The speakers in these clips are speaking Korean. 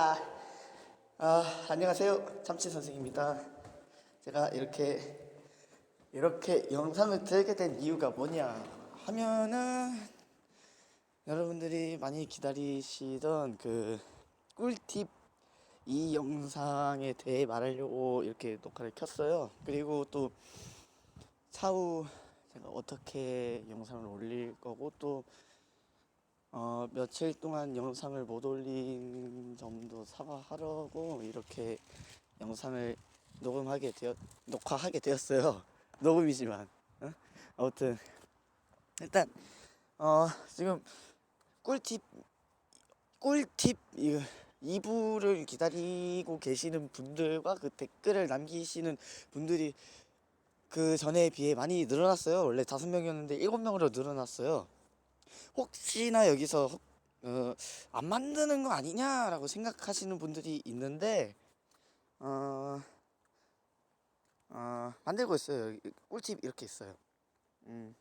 아, 아 안녕하세요 참치 선생입니다. 제가 이렇게 이렇게 영상을 들게 된 이유가 뭐냐 하면은 여러분들이 많이 기다리시던 그 꿀팁 이 영상에 대해 말하려고 이렇게 녹화를 켰어요. 그리고 또 차후 제가 어떻게 영상을 올릴 거고 또 어, 며칠 동안 영상을 못 올린 점도 사과하려고 이렇게 영상을 녹음하게 되었 녹화하게 되었어요. 녹음이지만 어? 아무튼 일단 어, 지금 꿀팁 꿀팁 이거 2부를 기다리고 계시는 분들과 그 댓글을 남기시는 분들이 그 전에 비해 많이 늘어났어요. 원래 다섯 명이었는데 일곱 명으로 늘어났어요. 혹시나 여기서 혹- 어, 안 만드는 거 아니냐라고 생각하시는 분들이 있는데 어, 어, 만들고 있어요. 꿀팁 이렇게 있어요. 음.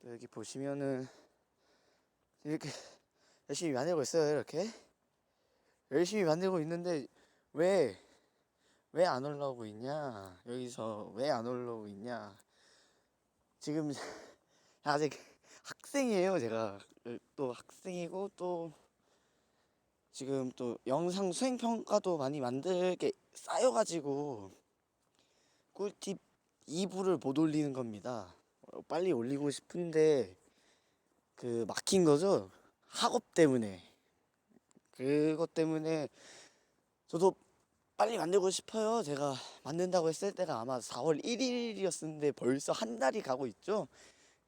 또 여기 보시면은 이렇게 열심히 만들고 있어요. 이렇게 열심히 만들고 있는데 왜 왜 안 올라오고 있냐? 여기서 왜 안 올라오고 있냐? 지금 아직 학생이에요, 제가. 또 학생이고 또 지금 또 영상 수행 평가도 많이 만들게 쌓여가지고 꿀팁 2부를 못 올리는 겁니다. 어, 빨리 올리고 싶은데 그 막힌 거죠. 학업 때문에. 그것 때문에 저도 빨리 만들고 싶어요. 제가 만든다고 했을 때가 아마 4월 1일이었는데 벌써 한 달이 가고 있죠.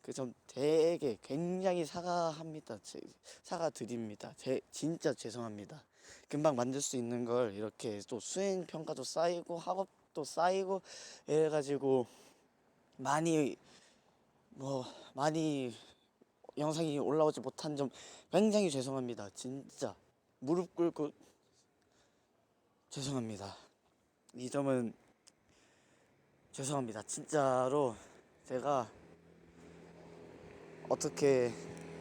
그 점 되게 굉장히 사과합니다. 제- 사과드립니다. 제, 진짜 죄송합니다. 금방 만들 수 있는 걸 이렇게 또 수행 평가도 쌓이고 학업도 쌓이고 이래 가지고 많이 뭐 많이 영상이 올라오지 못한 점 굉장히 죄송합니다. 진짜 무릎 꿇고 죄송합니다. 이 점은 죄송합니다. 진짜로 제가 어떻게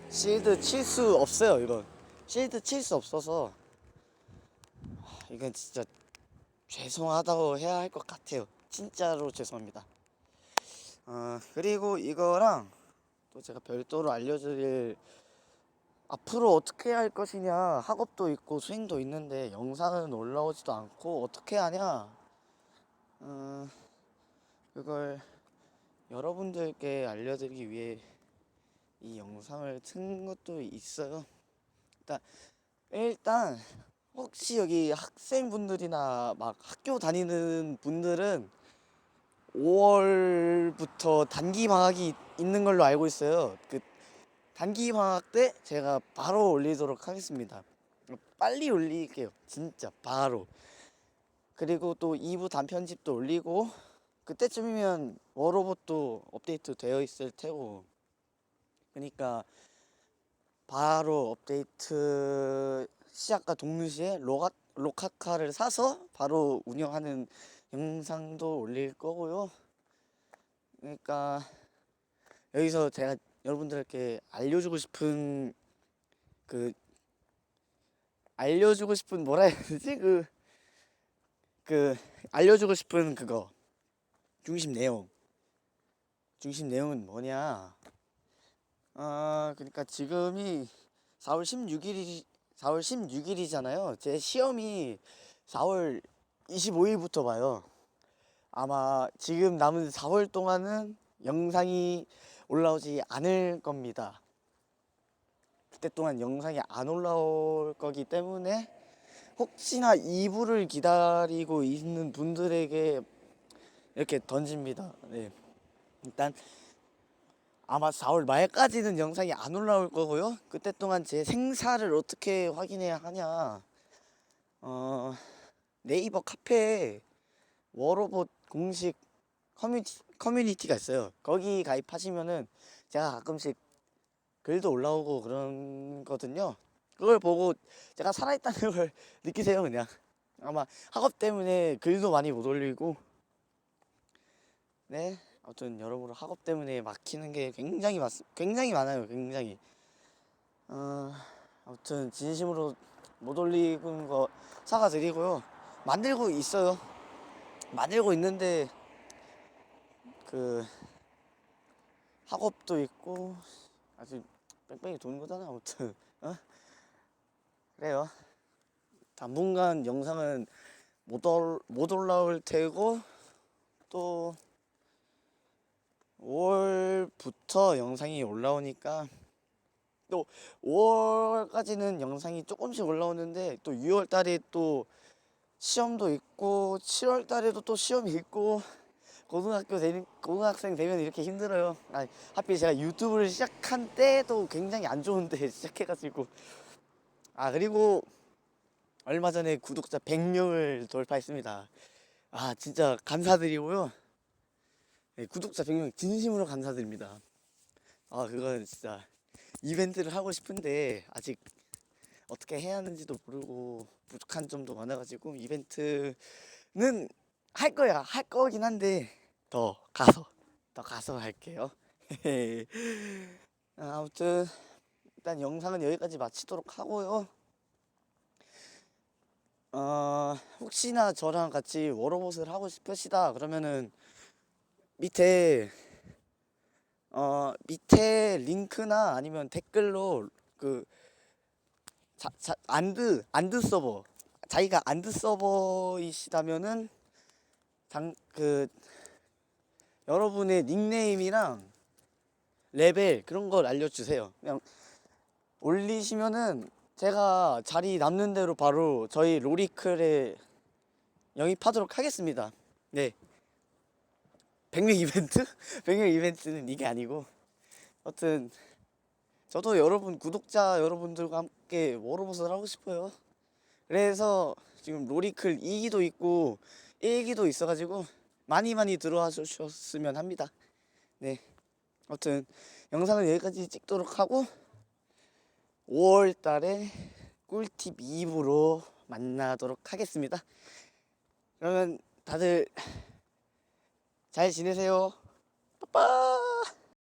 실드 칠 수 없어요. 이건 실드 칠 수 없어서 하, 이건 진짜 죄송하다고 해야 할 것 같아요. 진짜로 죄송합니다. 어, 그리고 이거랑 또 제가 별도로 알려드릴 앞으로 어떻게 할 것이냐 학업도 있고 수행도 있는데 영상은 올라오지도 않고 어떻게 하냐 어, 그걸 여러분들께 알려드리기 위해 이 영상을 튼 것도 있어요 일단 일단 혹시 여기 학생분들이나 막 학교 다니는 분들은 5월부터 단기 방학이 있는 걸로 알고 있어요 그 단기 방학 때 제가 바로 올리도록 하겠습니다. 빨리 올릴게요. 진짜 바로. 그리고 또 2부 단편집도 올리고 그때쯤이면 워로봇도 업데이트 되어 있을 테고 그러니까 바로 업데이트 시작과 동시에 로가, 로카카를 사서 바로 운영하는 영상도 올릴 거고요. 그러니까 여기서 제가 여러분들께 알려주고 싶은 그 알려주고 싶은 뭐라 해야 되지? 그그 알려주고 싶은 그거. 중심 내용. 중심 내용은 뭐냐 아 그러니까 지금이 4월 16일이 4월 16일이잖아요 제 시험이 4월 25일부터 봐요 아마 지금 남은 4월 동안은 영상이 올라오지 않을 겁니다. 그때 동안 영상이 안 올라올 거기 때문에 혹시나 2부를 기다리고 있는 분들에게 이렇게 던집니다. 네. 일단 아마 4월 말까지는 영상이 안 올라올 거고요. 그때 동안 제 생사를 어떻게 확인해야 하냐. 어, 네이버 카페에 워로봇 공식 커뮤니티, 커뮤니티가 있어요. 거기 가입하시면은 제가 가끔씩 글도 올라오고 그런 거든요. 그걸 보고 제가 살아있다는 걸 느끼세요, 그냥. 아마 학업 때문에 글도 많이 못 올리고. 네. 아무튼 여러모로 학업 때문에 막히는 게 굉장히 많, 굉장히 많아요, 굉장히. 어, 아무튼 진심으로 못 올리는 거 사과드리고요. 만들고 있어요. 만들고 있는데 그 학업도 있고 아주 뺑뺑이 도는 거잖아 아무튼 어? 그래요. 당분간 영상은 못, 올, 못 올라올 테고 또 5월부터 영상이 올라오니까 또 5월까지는 영상이 조금씩 올라오는데 또 6월 달에 또 시험도 있고 7월 달에도 또 시험이 있고 고등학교 되는 고등학생 되면 이렇게 힘들어요. 아, 하필 제가 유튜브를 시작한 때도 굉장히 안 좋은데 시작해가지고 아 그리고 얼마 전에 구독자 100명을 돌파했습니다. 아 진짜 감사드리고요. 네, 구독자 100명 진심으로 감사드립니다. 아 그건 진짜 이벤트를 하고 싶은데 아직 어떻게 해야 하는지도 모르고 부족한 점도 많아가지고 이벤트는 할 거야 할 거긴 한데 더 가서 더 가서 할게요. 아, 아무튼 일단 영상은 여기까지 마치도록 하고요. 어, 혹시나 저랑 같이 워로봇을 하고 싶으시다 그러면은 밑에 어 밑에 링크나 아니면 댓글로 그 자, 자, 안드 안드 서버 자기가 안드 서버이시다면은 당 그 여러분의 닉네임이랑 레벨 그런 걸 알려주세요. 그냥 올리시면은 제가 자리 남는 대로 바로 저희 로리클에 영입하도록 하겠습니다. 네. 100명 이벤트? 100명 이벤트는 이게 아니고 어쨌든 저도 여러분 구독자 여러분들과 함께 워로봇을 하고 싶어요. 그래서 지금 로리클 2기도 있고 1기도 있어가지고 많이 많이 들어와 주셨으면 합니다. 네. 아무튼 영상은 여기까지 찍도록 하고 5월 달에 꿀팁 2부로 만나도록 하겠습니다. 그러면 다들 잘 지내세요. 빠빠!